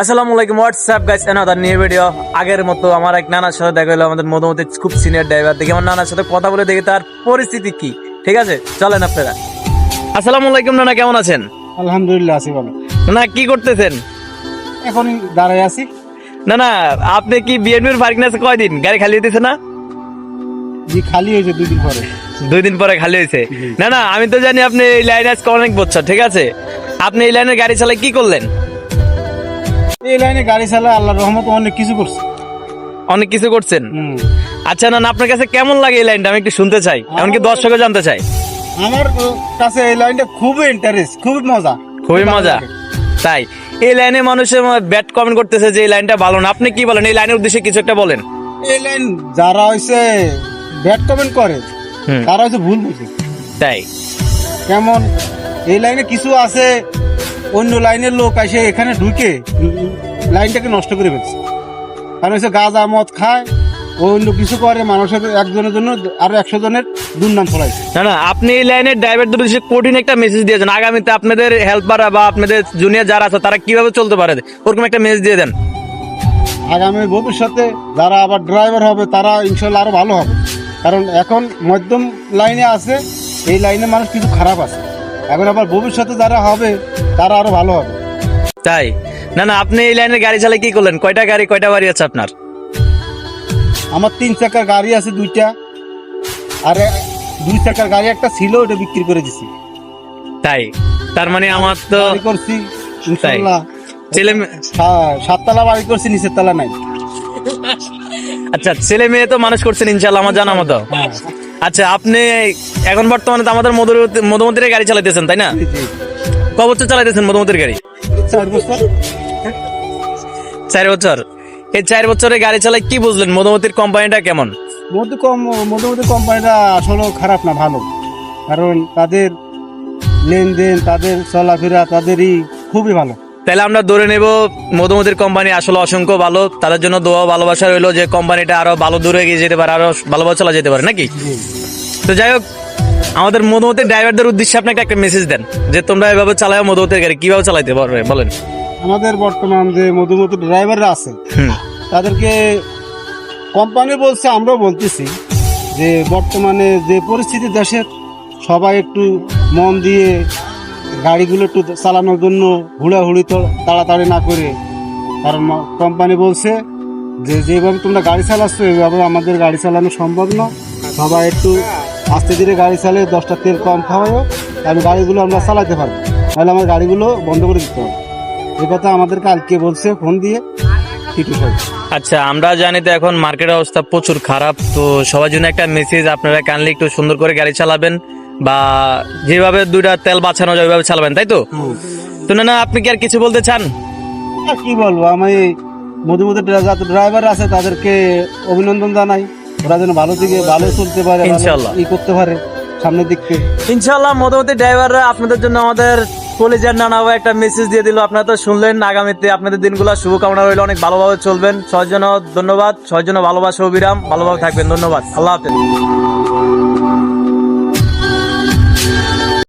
আসসালামু আলাইকুম what's up guys another new video আগের মতো আমার এক নানার সাথে দেখা হলো আমাদের মধ্যমতি খুব সিনিয়র ড্রাইভার দেখি আমার নানার সাথে কথা বলে দেখি তার পরিস্থিতি কি। ঠিক আছে চলেন আপনারা। আসসালামু আলাইকুম নানা কেমন আছেন? আলহামদুলিল্লাহ আছি ভালো। না কি করতেছেন? এখনই দাঁড়ায় আছি। না না আপনি কি বিএনপির পার্কিং আছে কয়দিন? গাড়ি খালি হইতেছে না? জি খালি হয়েছে দুই দিন পরে। দুই দিন পরে খালি হয়েছে। না না আমি তো জানি আপনি এই লাইনে আজকে অনেক বছর ঠিক আছে? আপনি এই লাইনের গাড়ি চালাই কি করলেন? এই লাইনে গাড়ি চালা আল্লাহ রহমত অনেক কিছু করছে। অনেক কিছু করছেন? আচ্ছা না আপনার কাছে কেমন লাগে এই লাইনটা? আমি একটু শুনতে চাই। এমনকি দর্শকও জানতে চাই আমার কাছে এই লাইনটা খুবই ইন্টারেস্ট খুবই মজা। খুবই মজা। তাই এই লাইনে মানুষের ব্যাট কমেন্ট করতেছে যে এই লাইনটা ভালো না। আপনি কি বলেন? এই লাইনের উদ্দেশ্যে কিছু একটা বলেন। এই লাইন যারা হয়েছে ব্যাট কমেন্ট করে। তারা হচ্ছে ভুল বুঝে। তাই। কেমন? এই লাইনে কিছু আছে অন্য লাইনের লোক আসে এখানে ঢুকে লাইনটাকে নষ্ট করে ফেলছে। কারণ হচ্ছে গাঁজা মদ খায় ও অন্য কিছু করে মানুষের একজনের জন্য আরও একশো জনের দুর্নাম ছড়াইছে। না না আপনি এই লাইনের ড্রাইভারদের উদ্দেশ্যে কঠিন একটা মেসেজ দিয়েছেন। আগামীতে আপনাদের হেল্পার বা আপনাদের জুনিয়র যারা আছে তারা কীভাবে চলতে পারে? ওরকম একটা মেসেজ দিয়ে দেন। আগামী ভবিষ্যতে যারা আবার ড্রাইভার হবে তারা ইনশাল্লাহ আরও ভালো হবে। কারণ এখন মধ্যম লাইনে আছে এই লাইনে মানুষ কিছু খারাপ আছে। এখন আবার ভবিষ্যতে যারা হবে তারা আরও ভালো হবে। তাই? না না আপনি এই লাইনের গাড়ি চালাই কি করলেন? কয়টা গাড়ি কয়টা বাড়ি আছে আপনার? আমার তিন চাকার গাড়ি আছে দুইটা। আর দুই চাকার গাড়ি একটা ছিল ওটা বিক্রি করে দিছি। তাই? তার মানে আমার তো করছি ছেলে সাততলা বাড়ি করছি নিচের তলা নাই। আচ্ছা ছেলে মেয়ে তো মানুষ করছেন ইনশাল্লাহ আমার জানা মতো। আচ্ছা আপনি এখন বর্তমানে তো আমাদের মধুমতি মধুমতির গাড়ি চালাইতেছেন তাই না? জি, জি। ক বছর চালাইতেছেন মধুমতির গাড়ি? চার বছর? চার বছর? এই চার বছরের গাড়ি চালাই কি বুঝলেন? মধুমতির কোম্পানিটা কেমন? মধু কম মধুমতি কোম্পানিটা আসলে খারাপ না ভালো। কারণ তাদের লেনদেন তাদের চলাফেরা তাদেরই খুবই ভালো। তাহলে আমরা ধরে নেব মধুমতির কোম্পানি আসলে অসংখ্য ভালো। তাদের জন্য দোয়া ভালোবাসা রইল যে কোম্পানিটা আরও ভালো দূরে এগিয়ে যেতে পারে আরও ভালোভাবে চলা যেতে পারে নাকি? তো যাই হোক আমাদের মধুমতির ড্রাইভারদের উদ্দেশ্যে আপনাকে একটা মেসেজ দেন যে তোমরা এভাবে চালাও মধুমতির গাড়ি কীভাবে চালাইতে পারবে বলেন। আমাদের বর্তমান যে মধুমতি ড্রাইভাররা আছে তাদেরকে কোম্পানি বলছে আমরাও বলতেছি যে বর্তমানে যে পরিস্থিতি দেশের সবাই একটু মন দিয়ে গাড়িগুলো একটু চালানোর জন্য হুড়াহুড়ি তো তাড়াতাড়ি না করে কারণ কোম্পানি বলছে যে যেভাবে তোমরা গাড়ি চালাচ্ছ এভাবে আমাদের গাড়ি চালানো সম্ভব না। সবাই একটু আস্তে ধীরে গাড়ি চালিয়ে দশটা তেল কম খাওয়াও আমি গাড়িগুলো আমরা চালাতে পারব। তাহলে আমার গাড়িগুলো বন্ধ করে দিতে হবে। এ কথা আমাদের কালকে বলছে ফোন দিয়ে টিটু সাহেব আচ্ছা আমরা জানি তো এখন মার্কেটের অবস্থা প্রচুর খারাপ তো সবার জন্য একটা মেসেজ আপনারা কাইন্ডলি একটু সুন্দর করে গাড়ি চালাবেন বা যেভাবে দুইটা তেল বাঁচানো যায় ওইভাবে চালাবেন তাই তো? তো না না আপনি কি আর কিছু বলতে চান? কি বলব আমি মধুমতি যাতে ড্রাইভার আছে তাদেরকে অভিনন্দন জানাই। ওরা যেন ভালো দিকে ভালো চলতে পারে ইনশাল্লাহ। ই করতে পারে সামনের দিকে ইনশাল্লাহ মোটামুটি ড্রাইভাররা আপনাদের জন্য আমাদের কলেজের নানা ভাই একটা মেসেজ দিয়ে দিল আপনারা তো শুনলেন আগামীতে আপনাদের দিনগুলো শুভকামনা রইল অনেক ভালোভাবে চলবেন সবার জন্য ধন্যবাদ সবার জন্য ভালোবাসা অবিরাম ভালোভাবে থাকবেন ধন্যবাদ আল্লাহ হাফেজ